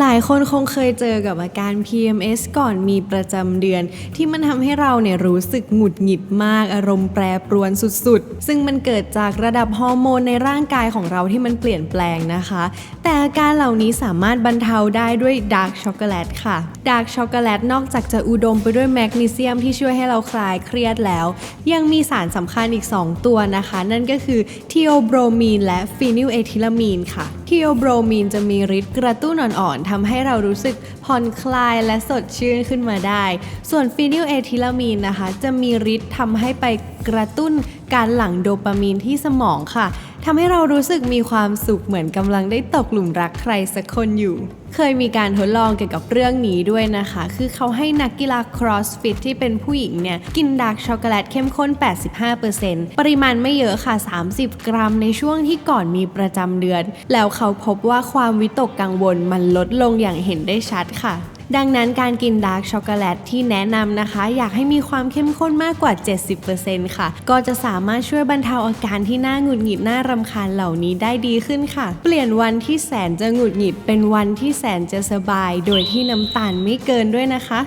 หลายคนคงเคยเจอกับอาการ PMS ก่อนมีประจำเดือน ที่มันทำให้เราเนี่ยรู้สึกหงุดหงิดมาก อารมณ์แปรปรวนสุดๆ ซึ่งมันเกิดจากระดับฮอร์โมนในร่างกายของเราที่มันเปลี่ยนแปลงนะคะ แต่อาการเหล่านี้สามารถบรรเทาได้ด้วยดาร์กช็อกโกแลตค่ะดาร์กช็อกโกแลตนอกจากจะอุดมไปด้วยแมกนีเซียมที่ช่วยให้เราคลายเครียดแล้ว ยังมีสารสำคัญอีก 2 ตัวนะคะ นั่นก็คือทีโอโบรมีนและฟีนิลเอทิลามีนค่ะ ทีโอโบรมีนจะมีฤทธิ์กระตุ้นอ่อนๆทำให้เรารู้สึกผ่อนคลายและสดชื่นขึ้นมาได้ ส่วนฟีนิลเอทิลามีนนะคะ จะมีฤทธิ์ทำให้ไปกระตุ้นการหลั่งโดปามีนที่สมองค่ะ ทำให้เรารู้สึกมีความสุขเหมือนกำลังได้ตกหลุมรักใครสักคนอยู่ เคยมีการทดลองเกี่ยวกับเรื่องนี้ด้วยนะคะ คือเขาให้นักกีฬา CrossFit ที่เป็นผู้หญิงเนี่ยกินดาร์กช็อกโกแลตเข้มข้น 85%ปริมาณไม่เยอะค่ะ 30 กรัมในช่วงที่ก่อนมีประจำเดือน แล้วเขาพบว่าความวิตกกังวลมันลดลงอย่างเห็นได้ชัดค่ะ ดังนั้นการกินดาร์กช็อกโกแลตที่แนะนำนะคะ อยากให้มีความเข้มข้นมากกว่า 70%ค่ะ ก็จะสามารถช่วยบรรเทาอาการที่น่าหงุดหงิดน่ารำคาญเหล่านี้ได้ดีขึ้นค่ะ เปลี่ยนวันที่แสนจะหงุดหงิดเป็นวันที่แสนจะสบาย โดยที่น้ำตาลไม่เกินด้วยนะคะ